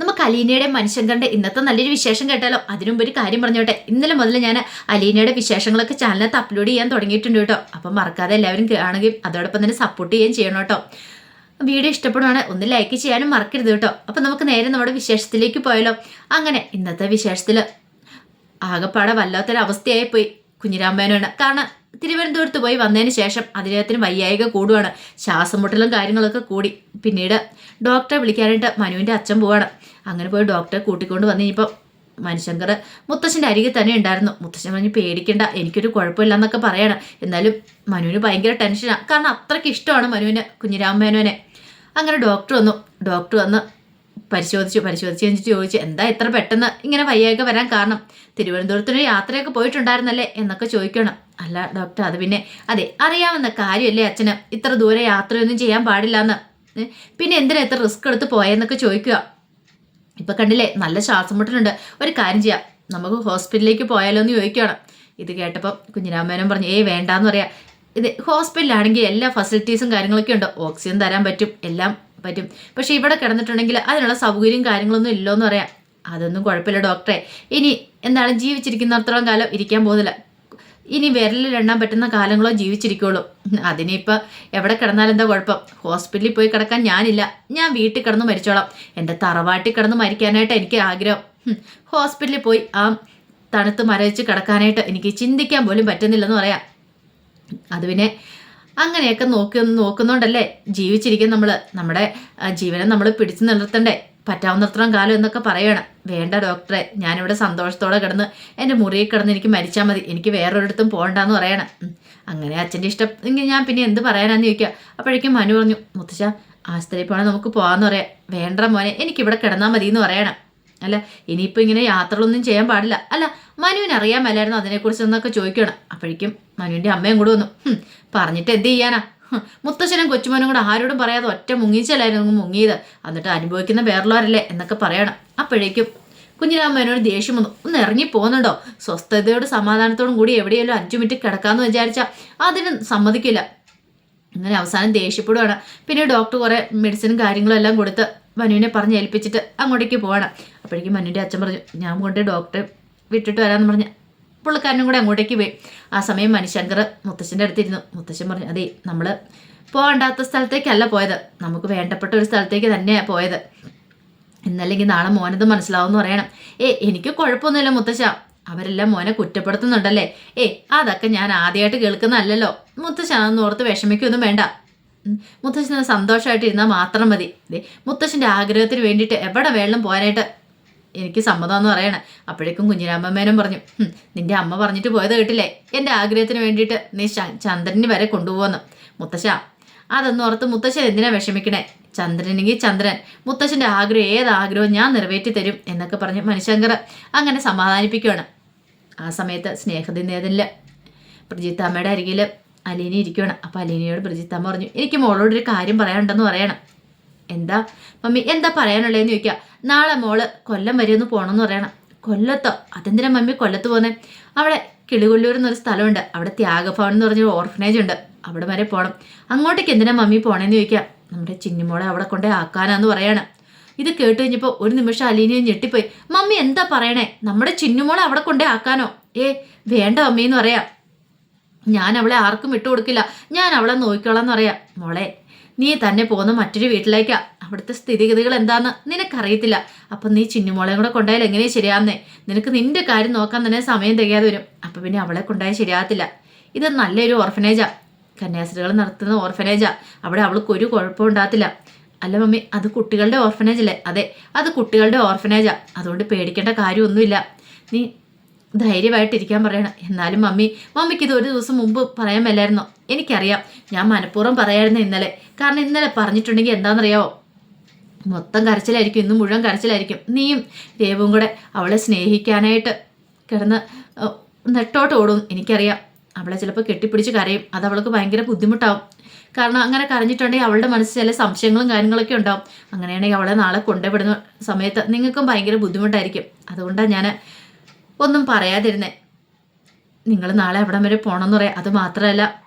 നമുക്ക് അലീനയുടെ മനുഷ്യൻ കണ്ട് ഇന്നത്തെ നല്ലൊരു വിശേഷം കേട്ടാലോ? അതിനുമുമ്പ് ഒരു കാര്യം പറഞ്ഞോട്ടെ. ഇന്നലെ മുതൽ ഞാൻ അലീനയുടെ വിശേഷങ്ങളൊക്കെ ചാനലിനകത്ത് അപ്ലോഡ് ചെയ്യാൻ തുടങ്ങിയിട്ടുണ്ട് കേട്ടോ. അപ്പം മറക്കാതെ എല്ലാവരും കാണുകയും അതോടൊപ്പം തന്നെ സപ്പോർട്ട് ചെയ്യുകയും ചെയ്യണം കേട്ടോ. വീഡിയോ ഇഷ്ടപ്പെടുവാണ് ഒന്ന് ലൈക്ക് ചെയ്യാനും മറക്കരുത് കേട്ടോ. അപ്പം നമുക്ക് നേരെ നമ്മുടെ വിശേഷത്തിലേക്ക് പോയാലോ? അങ്ങനെ ഇന്നത്തെ വിശേഷത്തിൽ ആകെപ്പാടെ വല്ലാത്തൊരവസ്ഥയായി പോയി കുഞ്ഞിരാമേനോണ് കാരണം തിരുവനന്തപുരത്ത് പോയി വന്നതിന് ശേഷം അദ്ദേഹത്തിന് വയ്യായിക കൂടുവാണ്. ശ്വാസം മുട്ടലും കാര്യങ്ങളൊക്കെ കൂടി. പിന്നീട് ഡോക്ടറെ വിളിക്കാനായിട്ട് മനുവിന്റെ അച്ഛൻ പോവാണ്. അങ്ങനെ പോയി ഡോക്ടറെ കൂട്ടിക്കൊണ്ട് വന്ന് കഴിഞ്ഞപ്പോൾ മനുശങ്കർ മുത്തശ്ശന്റെ അരികിൽ തന്നെ ഉണ്ടായിരുന്നു. മുത്തശ്ശൻ പറഞ്ഞ് പേടിക്കണ്ട എനിക്കൊരു കുഴപ്പമില്ല എന്നൊക്കെ പറയാണ്. എന്നാലും മനുവിന് ഭയങ്കര ടെൻഷനാണ് കാരണം അത്രയ്ക്ക് ഇഷ്ടമാണ് മനുവിന് കുഞ്ഞിരാമേനോനെ. അങ്ങനെ ഡോക്ടർ വന്നു. ഡോക്ടർ വന്ന് പരിശോധിച്ചു പരിശോധിച്ച് കഴിഞ്ഞിട്ട് ചോദിച്ചു എന്താ ഇത്ര പെട്ടെന്ന് ഇങ്ങനെ വയ്യായ്ക വരാൻ കാരണം? തിരുവനന്തപുരത്തിന് യാത്രയൊക്കെ പോയിട്ടുണ്ടായിരുന്നല്ലേ? എന്നൊക്കെ ചോദിക്കണം. അല്ല ഡോക്ടർ അത് പിന്നെ അതെ അറിയാവുന്ന കാര്യമല്ലേ അച്ഛന്? ഇത്ര ദൂരെ യാത്രയൊന്നും ചെയ്യാൻ പാടില്ല എന്ന് പിന്നെ എന്തിനാ ഇത്ര റിസ്ക് എടുത്ത് പോയെന്നൊക്കെ ചോദിക്കുക? ഇപ്പൊ കണ്ടില്ലേ നല്ല ശ്വാസം മുട്ടലുണ്ട്. ഒരു കാര്യം ചെയ്യാം. നമുക്ക് ഹോസ്പിറ്റലിലേക്ക് പോയാലോ എന്ന് ചോദിക്കുകയാണ്. ഇത് കേട്ടപ്പോൾ കുഞ്ഞിരാമേനൻ പറഞ്ഞു ഏയ് വേണ്ടാന്ന് പറയാം. ഇത് ഹോസ്പിറ്റലാണെങ്കിൽ എല്ലാ ഫെസിലിറ്റീസും കാര്യങ്ങളൊക്കെ ഉണ്ട്. ഓക്സിജൻ തരാൻ പറ്റും. എല്ലാം പറ്റും. പക്ഷേ ഇവിടെ കിടന്നിട്ടുണ്ടെങ്കിൽ അതിനുള്ള സൗകര്യം കാര്യങ്ങളൊന്നും ഇല്ലോന്ന് പറയാം. അതൊന്നും കുഴപ്പമില്ല ഡോക്ടറെ. ഇനി എന്താണ് ജീവിച്ചിരിക്കുന്നിടത്തോളം കാലം ഇരിക്കാൻ പോകുന്നില്ല. ഇനി വിരലിൽ എണ്ണാൻ പറ്റുന്ന കാലങ്ങളോ ജീവിച്ചിരിക്കുള്ളൂ. അതിനിപ്പോൾ എവിടെ കിടന്നാലും എന്താ കുഴപ്പം? ഹോസ്പിറ്റലിൽ പോയി കിടക്കാൻ ഞാനില്ല. ഞാൻ വീട്ടിൽ കിടന്ന് മരിച്ചോളാം. എന്റെ തറവാട്ടിൽ കിടന്ന് മരിക്കാനായിട്ട് എനിക്ക് ആഗ്രഹം. ഹോസ്പിറ്റലിൽ പോയി ആ തണുത്ത് മരവിച്ച് കിടക്കാനായിട്ട് എനിക്ക് ചിന്തിക്കാൻ പോലും പറ്റുന്നില്ലെന്ന് പറയാം. അത് പിന്നെ അങ്ങനെയൊക്കെ നോക്കി നോക്കുന്നുണ്ടല്ലേ ജീവിച്ചിരിക്കും നമ്മൾ നമ്മുടെ ജീവനെ നമ്മൾ പിടിച്ചു നിർത്തണ്ടേ പറ്റാവുന്നത്രയും കാലം എന്നൊക്കെ പറയണം. വേണ്ട ഡോക്ടറെ ഞാനിവിടെ സന്തോഷത്തോടെ കിടന്ന് എന്റെ മുറിയിൽ കിടന്ന് എനിക്ക് മരിച്ചാൽ മതി. എനിക്ക് വേറൊരിടത്തും പോകണ്ടെന്ന് പറയണം. അങ്ങനെ അച്ഛന്റെ ഇഷ്ടം. എങ്കിൽ ഞാൻ പിന്നെ എന്ത് പറയാനാന്ന് ചോദിക്കുക. അപ്പോഴേക്കും മനു പറഞ്ഞു മുത്തശ്ശ ആശുപത്രിയിൽ പോകണം നമുക്ക് പോകാമെന്ന് പറയാം. വേണ്ട മോനെ എനിക്കിവിടെ കിടന്നാൽ മതി എന്ന് പറയണം. അല്ല ഇനിയിപ്പോൾ ഇങ്ങനെ യാത്രകളൊന്നും ചെയ്യാൻ പാടില്ല. അല്ല മനുവിന് അറിയാൻ മേലായിരുന്നു അതിനെക്കുറിച്ച് എന്നൊക്കെ ചോദിക്കണം അപ്പോഴേക്കും മനുവിന്റെ അമ്മയും കൂടെ വന്നു. പറഞ്ഞിട്ട് എന്ത് ചെയ്യാനാ? മുത്തശ്ശനും കൊച്ചുമോനും കൂടെ ആരോടും പറയാതെ ഒറ്റ മുങ്ങിച്ചല്ലായിരുന്നു മുങ്ങിയത്. എന്നിട്ട് അനുഭവിക്കുന്ന വേറുള്ളവരല്ലേ എന്നൊക്കെ പറയണം. അപ്പോഴേക്കും കുഞ്ഞിരാമനോട് ദേഷ്യം വന്നു. ഒന്ന് ഇറങ്ങി പോകുന്നുണ്ടോ സ്വസ്ഥതയോട് സമാധാനത്തോടും കൂടി എവിടെയെങ്കിലും അഞ്ചു മിനിറ്റ് കിടക്കാമെന്ന് വിചാരിച്ചാൽ അതിന് സമ്മതിക്കില്ല. അങ്ങനെ അവസാനം ദേഷ്യപ്പെടുകയാണ് പിന്നെ ഡോക്ടർ കുറേ മെഡിസിനും കാര്യങ്ങളും എല്ലാം കൊടുത്ത് മനുവിനെ പറഞ്ഞ് ഏൽപ്പിച്ചിട്ട് അങ്ങോട്ടേക്ക് പോകണം അപ്പോഴേക്കും മനുവിന്റെ അച്ഛൻ പറഞ്ഞു ഞാൻ കൊണ്ട് ഡോക്ടറെ വിട്ടിട്ട് വരാമെന്ന് പറഞ്ഞ് പുള്ളിക്കാരനും കൂടെ അങ്ങോട്ടേക്ക് പോയി. ആ സമയം മനുശങ്കർ മുത്തശ്ശന്റെ അടുത്തിരുന്നു. മുത്തശ്ശൻ പറഞ്ഞു അതെ നമ്മൾ പോകണ്ടാത്ത സ്ഥലത്തേക്കല്ല പോയത്. നമുക്ക് വേണ്ടപ്പെട്ട ഒരു സ്ഥലത്തേക്ക് തന്നെയാണ് പോയത്. ഇന്നല്ലെങ്കിൽ നാളെ മോനത് മനസ്സിലാവും എന്ന് പറയണം. ഏ എനിക്ക് കുഴപ്പമൊന്നുമില്ല മുത്തശ്ശ. അവരെല്ലാം മോനെ കുറ്റപ്പെടുത്തുന്നുണ്ടല്ലേ? ഏ അതൊക്കെ ഞാൻ ആദ്യമായിട്ട് കേൾക്കുന്നതല്ലല്ലോ. മുത്തശ്ശ അതൊന്നും ഓർത്ത് വിഷമിക്കൊന്നും വേണ്ട. മുത്തശ്ശന് സന്തോഷമായിട്ട് ഇരുന്നാൽ മാത്രം മതി. മുത്തശ്ശന്റെ ആഗ്രഹത്തിന് വേണ്ടിയിട്ട് എവിടെ വേണം പോകാനായിട്ട് എനിക്ക് സമ്മതമെന്ന് പറയണേ. അപ്പോഴേക്കും കുഞ്ഞിരാമ്മേനും പറഞ്ഞു നിന്റെ അമ്മ പറഞ്ഞിട്ട് പോയത് കേട്ടില്ലേ? എന്റെ ആഗ്രഹത്തിന് വേണ്ടിയിട്ട് നീ ചന്ദ്രന് വരെ കൊണ്ടുപോകുന്നു മുത്തശ്ശ അതൊന്നും ഓർത്ത് മുത്തശ്ശൻ എന്തിനാ വിഷമിക്കണേ? ചന്ദ്രനെങ്കിൽ ചന്ദ്രൻ മുത്തശ്ശന്റെ ആഗ്രഹം ഏത് ആഗ്രഹവും ഞാൻ നിറവേറ്റി തരും എന്നൊക്കെ പറഞ്ഞ് മനുശങ്കർ അങ്ങനെ സമാധാനിപ്പിക്കുകയാണ് ആ സമയത്ത് സ്നേഹദിനേതനിൽ പ്രജിത്താമ്മയുടെ അരികിൽ അലീന ഇരിക്കുകയാണ് അപ്പോൾ അലീനയോട് പ്രജിത്താമ്മ പറഞ്ഞു എനിക്ക് ഒരു കാര്യം പറയാനുണ്ടെന്ന് പറയണം. എന്താ? മമ്മി എന്താ പറയാനുള്ളതെന്ന് ചോദിക്കുക നാളെ മോൾ കൊല്ലം വരെ ഒന്ന് പോകണമെന്ന് പറയണം. കൊല്ലത്തോ? അതെന്തിനാ മമ്മി കൊല്ലത്ത് പോകുന്നത് അവിടെ കിളികൊല്ലൂർ എന്നൊരു സ്ഥലമുണ്ട്. അവിടെ ത്യാഗഭവൻ എന്ന് പറഞ്ഞൊരു ഓർഫനേജ് ഉണ്ട്. അവിടെ വരെ പോകണം അങ്ങോട്ടേക്ക് എന്തിനാ മമ്മി പോണേന്ന് ചോദിക്കാം. നമ്മുടെ ചിന്നിമോളെ അവിടെ കൊണ്ടേ ആക്കാനാന്ന് പറയാണ്. ഇത് കേട്ട് കഴിഞ്ഞപ്പോൾ ഒരു നിമിഷം അലീനയും ഞെട്ടിപ്പോയി. മമ്മി എന്താ പറയണേ? നമ്മുടെ ചിന്നുമോളെ അവിടെ കൊണ്ടേ ആക്കാനോ? ഏ വേണ്ട മമ്മി എന്ന് പറയാം. ഞാൻ അവളെ ആർക്കും വിട്ടുകൊടുക്കില്ല ഞാൻ അവളെ നോക്കിക്കോളാം എന്ന് പറയാം മോളെ നീ തന്നെ പോകുന്ന മറ്റൊരു വീട്ടിലേക്കാ. അവിടുത്തെ സ്ഥിതിഗതികൾ എന്താന്ന് നിനക്കറിയത്തില്ല. അപ്പം നീ ചിന്നുമോളെയും കൂടെ കൊണ്ടായാൽ എങ്ങനെയാ ശരിയാവുന്നേ? നിനക്ക് നിന്റെ കാര്യം നോക്കാൻ തന്നെ സമയം തികയാതെ വരും. അപ്പം പിന്നെ അവളെ കൊണ്ടായാൽ ശരിയാകത്തില്ല. ഇത് നല്ലൊരു ഓർഫനേജാ കന്യാസ്ത്രീകൾ നടത്തുന്ന ഓർഫനേജാ അവിടെ അവൾക്ക് ഒരു കുഴപ്പം ഉണ്ടാകത്തില്ല. അല്ല മമ്മി അത് കുട്ടികളുടെ ഓർഫനേജ് അല്ലേ? അതെ അത് കുട്ടികളുടെ ഓർഫനേജാ അതുകൊണ്ട് പേടിക്കേണ്ട കാര്യമൊന്നുമില്ല. നീ ധൈര്യമായിട്ടിരിക്കാൻ പറയണം. എന്നാലും മമ്മി മമ്മിക്ക് ഇത് ഒരു ദിവസം മുമ്പ് പറയാൻ മേലായിരുന്നോ? എനിക്കറിയാം. ഞാൻ മനഃപൂർവം പറയായിരുന്നു ഇന്നലെ. കാരണം ഇന്നലെ പറഞ്ഞിട്ടുണ്ടെങ്കിൽ എന്താണെന്നറിയാവോ? മൊത്തം കരച്ചിലായിരിക്കും ഇന്ന് മുഴുവൻ കരച്ചിലായിരിക്കും. നീയും രേവും കൂടെ അവളെ സ്നേഹിക്കാനായിട്ട് കിടന്ന് നെട്ടോട്ട് ഓടും. എനിക്കറിയാം. അവളെ ചിലപ്പോൾ കെട്ടിപ്പിടിച്ച് കരയും. അത് അവൾക്ക് ഭയങ്കര ബുദ്ധിമുട്ടാവും. കാരണം അങ്ങനെ കരഞ്ഞിട്ടുണ്ടെങ്കിൽ അവളുടെ മനസ്സിൽ ചില സംശയങ്ങളും കാര്യങ്ങളൊക്കെ ഉണ്ടാവും. അങ്ങനെയാണെങ്കിൽ അവളെ നാളെ കൊണ്ടുവിടുന്ന സമയത്ത് നിങ്ങൾക്കും ഭയങ്കര ബുദ്ധിമുട്ടായിരിക്കും. അതുകൊണ്ടാണ് ഞാൻ ഒന്നും പറയാതിരുന്നേ. നിങ്ങൾ നാളെ അവിടം വരെ പോകണമെന്ന് പറയാം. അത് മാത്രമല്ല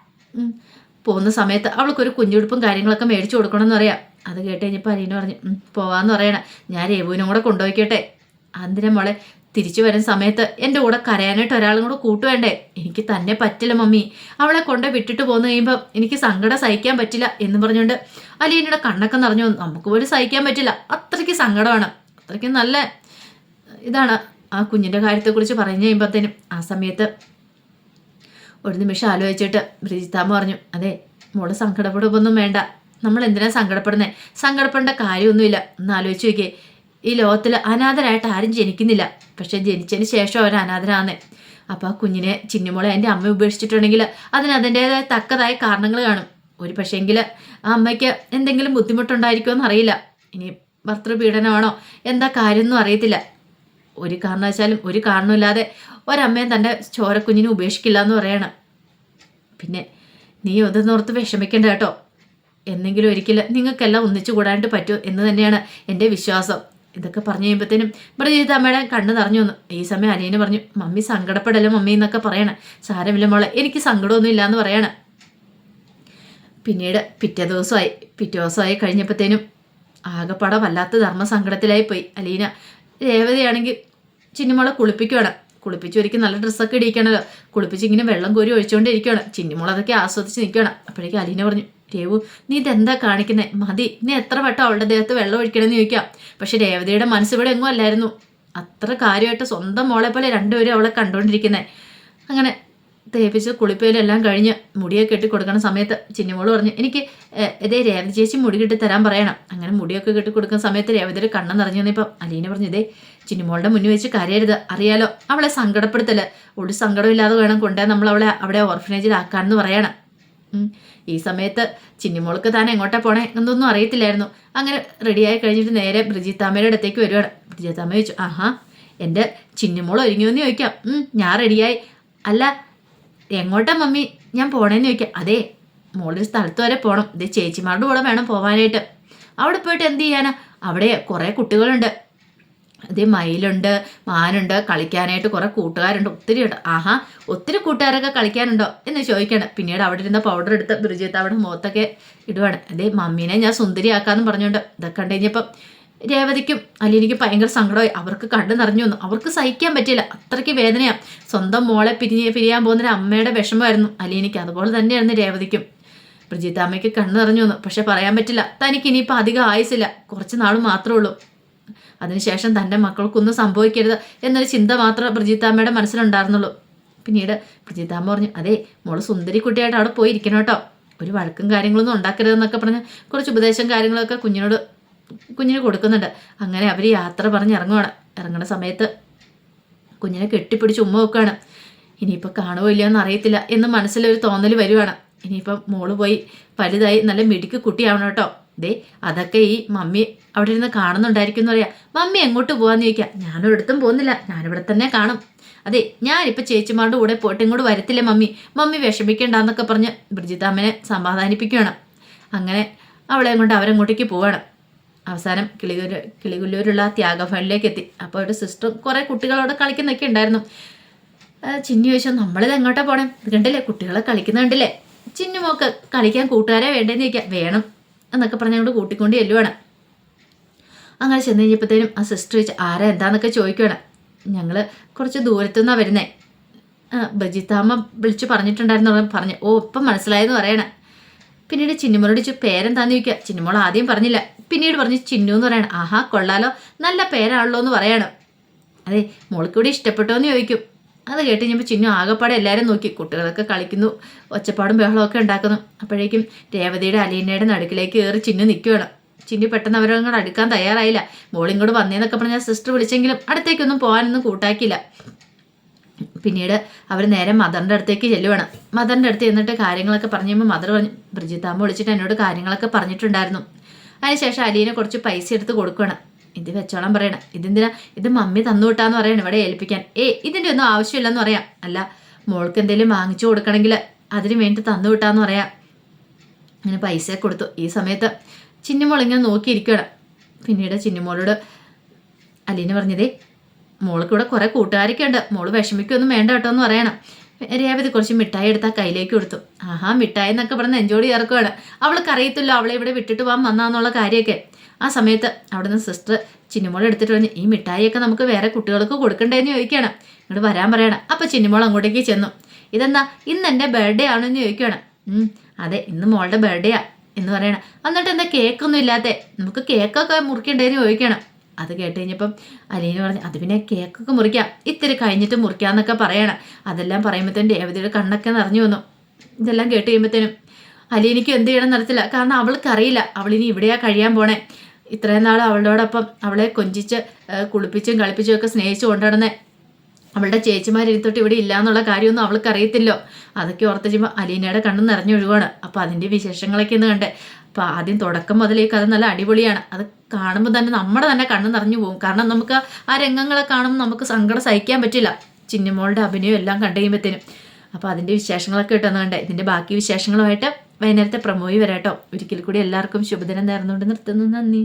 പോകുന്ന സമയത്ത് അവൾക്കൊരു കുഞ്ഞുടുപ്പും കാര്യങ്ങളൊക്കെ മേടിച്ചു കൊടുക്കണമെന്ന് പറയാം. അത് കേട്ട് കഴിഞ്ഞപ്പോൾ അരീന പറഞ്ഞു പോവാന്ന് പറയണേ. ഞാൻ രേവുവിനും കൂടെ കൊണ്ടുപോയിക്കോട്ടെ. എന്തിനാ മോളെ തിരിച്ചു വരുന്ന സമയത്ത് എന്റെ കൂടെ കരയാനായിട്ട് ഒരാളും കൂടെ കൂട്ടുവേണ്ടേ എനിക്ക് തന്നെ പറ്റില്ല മമ്മി. അവളെ കൊണ്ട് വിട്ടിട്ട് പോന്നു കഴിയുമ്പോൾ എനിക്ക് സങ്കടം സഹിക്കാൻ പറ്റില്ല എന്ന് പറഞ്ഞുകൊണ്ട് അലീനയുടെ കണ്ണൊക്കെ നിറഞ്ഞു. നമുക്ക് പോലും സഹിക്കാൻ പറ്റില്ല. അത്രയ്ക്ക് സങ്കടമാണ്. അത്രയ്ക്ക് നല്ല ഇതാണ്. ആ കുഞ്ഞിന്റെ കാര്യത്തെക്കുറിച്ച് പറഞ്ഞു കഴിയുമ്പോഴത്തേനും ആ സമയത്ത് ഒരു നിമിഷം ആലോചിച്ചിട്ട് ബ്രിജിത്താമ്മ പറഞ്ഞു അതെ മോൾ സങ്കടപ്പെടുമൊന്നും വേണ്ട. നമ്മൾ എന്തിനാ സങ്കടപ്പെടുന്നത് സങ്കടപ്പെടേണ്ട കാര്യമൊന്നുമില്ല. ഒന്ന് ആലോചിച്ച് നോക്കിയേ. ഈ ലോകത്തിൽ അനാഥരായിട്ട് ആരും ജനിക്കുന്നില്ല. പക്ഷെ ജനിച്ചതിന് ശേഷം അവർ അനാഥരാണ് അപ്പോൾ ആ കുഞ്ഞിനെ ചിന്നുമോളെ എന്റെ അമ്മ ഉപേക്ഷിച്ചിട്ടുണ്ടെങ്കിൽ അതിന് അതിന്റേതായ തക്കതായ കാരണങ്ങൾ കാണും. ഒരു പക്ഷേങ്കിൽ ആ അമ്മയ്ക്ക് എന്തെങ്കിലും ബുദ്ധിമുട്ടുണ്ടായിരിക്കുമോ എന്നറിയില്ല. ഇനി ഭർത്തൃപീഡനമാണോ? എന്താ കാര്യമൊന്നും അറിയത്തില്ല. ഒരു കാരണവശാലും ഒരു കാരണമില്ലാതെ ഒരമ്മയും തന്റെ ചോരക്കുഞ്ഞിനെ ഉപേക്ഷിക്കില്ല എന്ന് പറയണം. പിന്നെ നീ ഒതെന്നോർത്ത് വിഷമിക്കേണ്ട കേട്ടോ. എന്നെങ്കിലും ഒരിക്കലും നിങ്ങൾക്കെല്ലാം ഒന്നിച്ചു കൂടാനായിട്ട് പറ്റൂ എന്ന് തന്നെയാണ് എന്റെ വിശ്വാസം. ഇതൊക്കെ പറഞ്ഞു കഴിയുമ്പോഴത്തേനും ബ്രജീത അമ്മയുടെ കണ്ണ് നിറഞ്ഞു വന്നു. ഈ സമയം അനിയന് പറഞ്ഞു മമ്മി സങ്കടപ്പെടല്ലോ മമ്മി എന്നൊക്കെ പറയണം. സാരമില്ല മോളെ എനിക്ക് സങ്കടമൊന്നും ഇല്ല എന്ന് പറയണം. പിന്നീട് പിറ്റേ ദിവസമായി. പിറ്റേ ദിവസമായി കഴിഞ്ഞപ്പോഴത്തേനും ആകെപ്പാടെ വല്ലാത്ത ധർമ്മസങ്കടത്തിലായി പോയി അലീന. രേവതിയാണെങ്കിൽ ചിന്നിമോളെ കുളിപ്പിക്കുകയാണ് കുളിപ്പിച്ച് ഒരിക്കൽ നല്ല ഡ്രസ്സൊക്കെ ഇടിക്കണമല്ലോ കുളിപ്പിച്ച് ഇങ്ങനെ വെള്ളം കോരി ഒഴിച്ചുകൊണ്ടിരിക്കുകയാണ് ചിന്നിമോൾ അതൊക്കെ ആസ്വദിച്ച് നിൽക്കുകയാണ് അപ്പോഴേക്കും അലീന പറഞ്ഞു രേവു നീ ഇതെന്താ കാണിക്കുന്നത് മതി നീ എത്ര വട്ടം അവളുടെ ദേഹത്ത് വെള്ളം ഒഴിക്കണമെന്ന് ചോദിക്കാം. പക്ഷെ രേവതിയുടെ മനസ്സ് ഇവിടെ എങ്ങും അല്ലായിരുന്നു. അത്ര കാര്യമായിട്ട് സ്വന്തം മോളെ പോലെ രണ്ടുപേരും അവളെ കണ്ടുകൊണ്ടിരിക്കുന്നത് അങ്ങനെ തേപ്പിച്ച് കുളിപ്പയിലെല്ലാം കഴിഞ്ഞ് മുടിയൊക്കെ കെട്ടി കൊടുക്കണ സമയത്ത് ചിന്നിമോൾ പറഞ്ഞു എനിക്ക് ഇതേ രേവതി ചേച്ചി മുടി കെട്ടി തരാൻ പറയണം. അങ്ങനെ മുടിയൊക്കെ കെട്ടി കൊടുക്കുന്ന സമയത്ത് രേവതിയുടെ കണ്ണം നിറഞ്ഞു വന്നപ്പം അലീന പറഞ്ഞു ഇതേ ചിന്നിമോളുടെ മുന്നിൽ വെച്ച് കരയരുത്. അറിയാലോ അവളെ സങ്കടപ്പെടുത്തൽ. ഒരു സങ്കടമില്ലാതെ വേണം കൊണ്ടേ നമ്മൾ അവളെ അവിടെ ഓർഫനേജിലാക്കാനെന്ന് പറയണം. ഈ സമയത്ത് ചിന്നിമോൾക്ക് താൻ എങ്ങോട്ടാ പോണേ എന്നൊന്നും അറിയത്തില്ലായിരുന്നു. അങ്ങനെ റെഡിയായി കഴിഞ്ഞിട്ട് നേരെ ബ്രിജിത്താമ്മയുടെ അടുത്തേക്ക് വരുവാണ്. ബ്രിജിത്താമ്മ ചോദിച്ചു ആഹാ എന്റെ ചിന്നിമോൾ ഒരുങ്ങിയോന്ന് ചോദിക്കാം. ഞാൻ റെഡിയായി. അല്ല എങ്ങോട്ടാ മമ്മി? ഞാൻ പോണേന്ന് ചോദിക്കാം. അതെ മോളൊരു സ്ഥലത്ത് വരെ പോകണം ഇത് ചേച്ചിമാരുടെ കൂടെ വേണം പോകാനായിട്ട് അവിടെ പോയിട്ട് എന്ത് ചെയ്യാനാ? അവിടെ കുറേ കുട്ടികളുണ്ട്. അതേ മയിലുണ്ട് മാനുണ്ട് കളിക്കാനായിട്ട് കുറേ കൂട്ടുകാരുണ്ട്. ഒത്തിരി ഉണ്ട്. ആഹാ ഒത്തിരി കൂട്ടുകാരൊക്കെ കളിക്കാനുണ്ടോ എന്ന് ചോദിക്കണം. പിന്നീട് അവിടെ ഇരുന്ന പൗഡർ എടുത്ത് ബ്രിജിത്ത് അവിടെ മുഖത്തൊക്കെ ഇടുവാണ്. അതേ മമ്മീനെ ഞാൻ സുന്ദരിയാക്കാന്ന് പറഞ്ഞുകൊണ്ട് ഇതൊക്കെ കണ്ടു കഴിഞ്ഞപ്പം രേവതിക്കും അലീനിക്കും ഭയങ്കര സങ്കടമായി. അവർക്ക് കണ്ടു നിറഞ്ഞു വന്നു. അവർക്ക് സഹിക്കാൻ പറ്റിയില്ല. അത്രയ്ക്ക് വേദനയാണ് സ്വന്തം മോളെ പിരിഞ്ഞ് പിരിയാൻ പോകുന്നൊരു അമ്മയുടെ വിഷമമായിരുന്നു അലീനിക്ക് അതുപോലെ തന്നെയായിരുന്നു രേവതിക്കും. ബ്രിജിത്താമ്മയ്ക്ക് കണ്ണു നിറഞ്ഞു വന്നു. പക്ഷെ പറയാൻ പറ്റില്ല. തനിക്ക് ഇനിയിപ്പോൾ അധികം ആയുസില്ല കുറച്ച് നാൾ മാത്രമേ ഉള്ളൂ. അതിനുശേഷം തന്റെ മക്കൾക്കൊന്നും സംഭവിക്കരുത് എന്നൊരു ചിന്ത മാത്രമേ ബ്രിജിത്താമ്മയുടെ മനസ്സിലുണ്ടായിരുന്നുള്ളൂ. പിന്നീട് ബ്രിജിത്താമ്മ പറഞ്ഞു അതെ മോൾ സുന്ദരി കുട്ടിയായിട്ട് അവിടെ പോയിരിക്കണം കേട്ടോ. ഒരു വഴക്കും കാര്യങ്ങളൊന്നും ഉണ്ടാക്കരുതെന്നൊക്കെ പറഞ്ഞ് കുറച്ച് ഉപദേശം കാര്യങ്ങളൊക്കെ കുഞ്ഞിനോട് കുഞ്ഞിന് കൊടുക്കുന്നുണ്ട്. അങ്ങനെ അവർ യാത്ര പറഞ്ഞ് ഇറങ്ങുവാണ്. ഇറങ്ങുന്ന സമയത്ത് കുഞ്ഞിനെ കെട്ടിപ്പിടിച്ച് ഉമ്മ വെക്കുകയാണ്. ഇനിയിപ്പോൾ കാണുമോ ഇല്ലയോ എന്ന് അറിയത്തില്ല എന്ന് മനസ്സിലൊരു തോന്നൽ വരുവാണ്. ഇനിയിപ്പം മോൾ പോയി വലുതായി നല്ല മിടുക്ക് കുട്ടിയാവണം കേട്ടോ. ദേ അതൊക്കെ ഈ മമ്മി അവിടെ ഇരുന്ന് കാണുന്നുണ്ടായിരിക്കും എന്ന് പറയാം. മമ്മി എങ്ങോട്ട് പോകാമെന്ന് ചോദിക്കാം. ഞാനൊരിടത്തും പോകുന്നില്ല. ഞാനിവിടെ തന്നെ കാണും. അതെ ഞാനിപ്പോൾ ചേച്ചിമാരുടെ കൂടെ പോയിട്ട് ഇങ്ങോട്ട് വരത്തില്ല മമ്മി? മമ്മി വിഷമിക്കണ്ടെന്നൊക്കെ പറഞ്ഞ് ബ്രിജിതാമ്മനെ സമാധാനിപ്പിക്കുകയാണ് അങ്ങനെ അവളെ കൊണ്ട് അവരങ്ങോട്ടേക്ക് പോവാണ്. അവസാനം കിളികൂര് കിളികുല്ലൂരുള്ള ത്യാഗഫണിലേക്ക് എത്തി. അപ്പോൾ ഒരു സിസ്റ്റർ കുറേ കുട്ടികളോട് കളിക്കുന്നൊക്കെ ഉണ്ടായിരുന്നു. ചിന്നു ചോദിച്ചു നമ്മളിത് എങ്ങോട്ടാ പോണേ? കണ്ടില്ലേ? കുട്ടികളെ കളിക്കുന്ന കണ്ടില്ലേ? ചിന്നു മോക്ക് കളിക്കാൻ കൂട്ടുകാരെ വേണ്ടേന്ന് ചോദിക്കാം വേണം എന്നൊക്കെ പറഞ്ഞുകൊണ്ട് കൂട്ടിക്കൊണ്ട് ചെല്ലുവാണ്. അങ്ങനെ ചെന്ന് കഴിഞ്ഞപ്പോഴത്തേനും ആ സിസ്റ്റർ ചോദിച്ചു ആരാ? എന്താന്നൊക്കെ ചോദിക്കുവാണ്. ഞങ്ങൾ കുറച്ച് ദൂരത്തു നിന്നാണ് വരുന്നേ. ആ, ബജിത്താമ്മ വിളിച്ച് പറഞ്ഞിട്ടുണ്ടായിരുന്നു പറഞ്ഞു ഓ ഇപ്പം മനസ്സിലായെന്ന് പറയണേ. പിന്നീട് ചിന്നുമോളോട് ചോദിച്ചു പേരെന്താന്ന് ചോദിക്കുക? ചിന്നുമോൾ ആദ്യം പറഞ്ഞില്ല. പിന്നീട് പറഞ്ഞു ചിന്നു എന്ന് പറയണം. ആഹാ കൊള്ളാലോ. നല്ല പേരാണല്ലോ എന്ന് പറയണം. അതെ മോൾക്ക് കൂടി ഇഷ്ടപ്പെട്ടോ എന്ന് ചോദിക്കും. അത് കേട്ട് കഴിഞ്ഞപ്പോൾ ചിന്നു ആകെപ്പാടെ എല്ലാവരും നോക്കി. കുട്ടികളൊക്കെ കളിക്കുന്നു ഒച്ചപ്പാടും ബഹളവും ഒക്കെ ഉണ്ടാക്കുന്നു. അപ്പോഴേക്കും രേവതിയുടെ അലീനയുടെ നടുക്കിലേക്ക് കയറി ചിന്നു നിൽക്കുകയാണ്. ചിന്നു പെട്ടെന്ന് അവരോട് അടുക്കാൻ തയ്യാറായില്ല. മോളിങ്ങോട് വന്നേന്നൊക്കെ പറഞ്ഞാൽ സിസ്റ്റർ വിളിച്ചെങ്കിലും അടുത്തേക്കൊന്നും പോകാനൊന്നും കൂട്ടാക്കിയില്ല. പിന്നീട് അവർ നേരെ മദറിന്റെ അടുത്തേക്ക് ചെല്ലുവാണ്. മദറിന്റെ അടുത്ത് ചെന്നിട്ട് കാര്യങ്ങളൊക്കെ പറഞ്ഞു മദർ പറഞ്ഞു ബ്രിജിത്താമ്മ വിളിച്ചിട്ട് എന്നോട് കാര്യങ്ങളൊക്കെ പറഞ്ഞിട്ടുണ്ടായിരുന്നു. അതിനുശേഷം അലീനെ കുറച്ച് പൈസ എടുത്ത് കൊടുക്കുകയാണ് ഇത് വെച്ചോളാൻ പറയണം. ഇതെന്തിനാ? ഇത് മമ്മി തന്നു വിട്ടാന്ന് പറയണം ഇവിടെ ഏൽപ്പിക്കാൻ. ഏ ഇതിന്റെ ഒന്നും ആവശ്യമില്ലെന്ന് പറയാം. അല്ല മോൾക്ക് എന്തെങ്കിലും വാങ്ങിച്ചു കൊടുക്കണമെങ്കിൽ അതിന് വേണ്ടി തന്നു വിട്ടാന്ന് പറയാം. അങ്ങനെ പൈസ കൊടുത്തു. ഈ സമയത്ത് ചിന്നുമോൾ ഇങ്ങനെ നോക്കിയിരിക്കുകയാണ് പിന്നീട് ചിന്നുമോളോട് അലീന പറഞ്ഞതേ മോൾക്ക് ഇവിടെ കുറേ കൂട്ടുകാരൊക്കെ ഉണ്ട് മോൾ വിഷമിക്കൊന്നും വേണ്ട കേട്ടോ എന്ന് പറയണം. രേവതി കുറച്ച് മിഠായി എടുത്ത് ആ കയ്യിലേക്ക് കൊടുത്തു. ആഹാ മിഠായി എന്നൊക്കെ പറഞ്ഞ് നെഞ്ചോടി ഇറക്കുവാണ്. അവൾക്ക് അറിയത്തില്ലോ അവളെ ഇവിടെ വിട്ടിട്ട് പോകാൻ വന്നാന്നുള്ള കാര്യമൊക്കെ. ആ സമയത്ത് അവിടുന്ന് സിസ്റ്റർ ചിന്നിമോൾ എടുത്തിട്ട് പറഞ്ഞു ഈ മിഠായിയൊക്കെ നമുക്ക് വേറെ കുട്ടികൾക്ക് കൊടുക്കണ്ടേന്ന് ചോദിക്കുകയാണ്. ഇങ്ങോട്ട് വരാൻ പറയണം. അപ്പം ചിന്നിമോൾ അങ്ങോട്ടേക്ക് ചെന്നു. ഇതെന്താ ഇന്ന് എന്റെ ബർത്ത്ഡേ ആണെന്ന് ചോദിക്കുകയാണ്. "ഉം, അതെ ഇന്ന് മോളുടെ ബർത്ത്ഡേയാ എന്ന് പറയണം. എന്നിട്ട് എന്താ കേക്കൊന്നും ഇല്ലാത്ത? നമുക്ക് കേക്കൊക്കെ മുറിക്കണ്ടേന്ന് ചോദിക്കണം അത് കേട്ട് കഴിഞ്ഞപ്പം അലീന പറഞ്ഞു അത് പിന്നെ കേക്കൊക്കെ മുറിക്കാം. ഇത്തിരി കഴിഞ്ഞിട്ട് മുറിക്കാന്നൊക്കെ പറയണം. അതെല്ലാം പറയുമ്പോഴത്തേനും രേവതിയുടെ കണ്ണൊക്കെ നിറഞ്ഞു വന്നു. ഇതെല്ലാം കേട്ട് കഴിയുമ്പോഴത്തേനും അലീനയ്ക്ക് എന്ത് ചെയ്യണം നടത്തില്ല കാരണം അവൾക്കറിയില്ല. അവളിനി ഇവിടെയാ കഴിയാൻ പോണേ. ഇത്രയും നാൾ അവളോടൊപ്പം അവളെ കൊഞ്ചിച്ച് കുളിപ്പിച്ചും കളിപ്പിച്ചും ഒക്കെ സ്നേഹിച്ചു കൊണ്ടുനടന്നേ. അവളുടെ ചേച്ചിമാർ ഇരുത്തോട്ട് ഇവിടെ ഇല്ല എന്നുള്ള കാര്യമൊന്നും അവൾക്ക് അറിയത്തില്ലോ അതൊക്കെ ഓർത്ത് ചെയ്യുമ്പോൾ അലീനയുടെ കണ്ണ് നിറഞ്ഞൊഴുകുവാണ് അപ്പോൾ അതിന്റെ വിശേഷങ്ങളൊക്കെ ഒന്ന് കണ്ടേ. അപ്പോൾ ആദ്യം തുടക്കം മുതലേ കഥ നല്ല അടിപൊളിയാണ്. അത് കാണുമ്പോൾ തന്നെ നമ്മുടെ തന്നെ കണ്ണ് നിറഞ്ഞു പോകും കാരണം നമുക്ക് ആ രംഗങ്ങളെ കാണുമ്പോൾ നമുക്ക് സങ്കടം സഹിക്കാൻ പറ്റില്ല. ചിന്നിമോളുടെ അഭിനയം എല്ലാം കണ്ടു കഴിയുമ്പോഴത്തേനും അപ്പോൾ അതിന്റെ വിശേഷങ്ങളൊക്കെ കിട്ടുന്ന കണ്ടേ. ഇതിന്റെ ബാക്കി വിശേഷങ്ങളുമായിട്ട് വൈകുന്നേരത്തെ പ്രമോയി വരാട്ടോ. ഒരിക്കൽ കൂടി എല്ലാവർക്കും ശുഭദിനം നേർന്നുകൊണ്ട് നിർത്തുന്നു. നന്ദി.